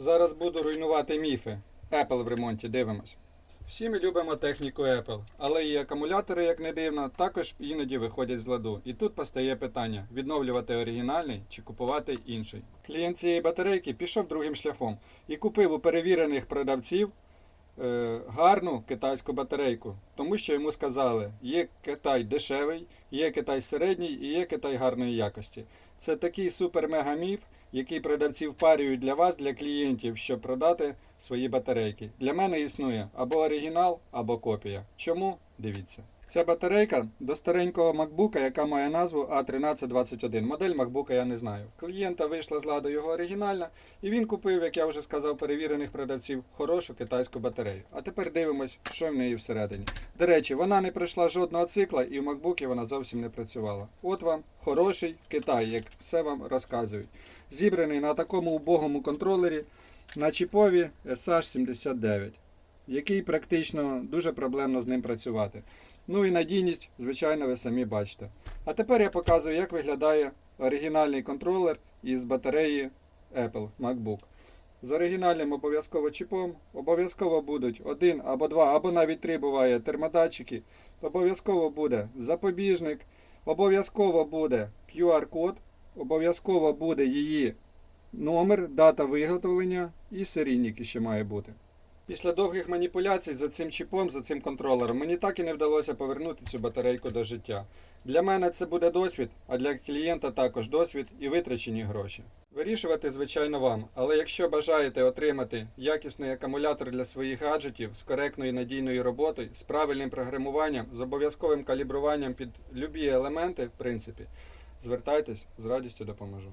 Зараз буду руйнувати міфи. Apple в ремонті, дивимось. Всі ми любимо техніку Apple, але і акумулятори, як не дивно, також іноді виходять з ладу. І тут постає питання: відновлювати оригінальний чи купувати інший. Клієнт цієї батарейки пішов другим шляхом і купив у перевірених продавців гарну китайську батарейку, тому що йому сказали, є Китай дешевий, є Китай середній і є Китай гарної якості. Це такий супер-мега-міф, який продавці впарюють для вас, для клієнтів, щоб продати свої батарейки. Для мене існує або оригінал, або копія. Чому? Дивіться. Ця батарейка до старенького MacBook, яка має назву A1321. Модель MacBook я не знаю. Клієнта вийшла з ладу його оригінальна, і він купив, як я вже сказав, перевірених продавців, хорошу китайську батарею. А тепер дивимось, що в неї всередині. До речі, вона не пройшла жодного цикла, і в MacBook вона зовсім не працювала. От вам хороший Китай, як все вам розказують. Зібраний на такому убогому контролері на чіпові SH79, який практично дуже проблемно з ним працювати. Ну і надійність, звичайно, ви самі бачите. А тепер я показую, як виглядає оригінальний контролер із батареї Apple MacBook. З оригінальним обов'язково чіпом, обов'язково будуть один або два, або навіть три буває термодатчики. Обов'язково буде запобіжник, обов'язково буде QR-код, обов'язково буде її номер, дата виготовлення і серійник ще має бути. Після довгих маніпуляцій за цим чіпом, за цим контролером, мені так і не вдалося повернути цю батарейку до життя. Для мене це буде досвід, а для клієнта також досвід і витрачені гроші. Вирішувати, звичайно, вам, але якщо бажаєте отримати якісний акумулятор для своїх гаджетів з коректною надійною роботою, з правильним програмуванням, з обов'язковим калібруванням під любі елементи, в принципі, звертайтесь, з радістю допоможу.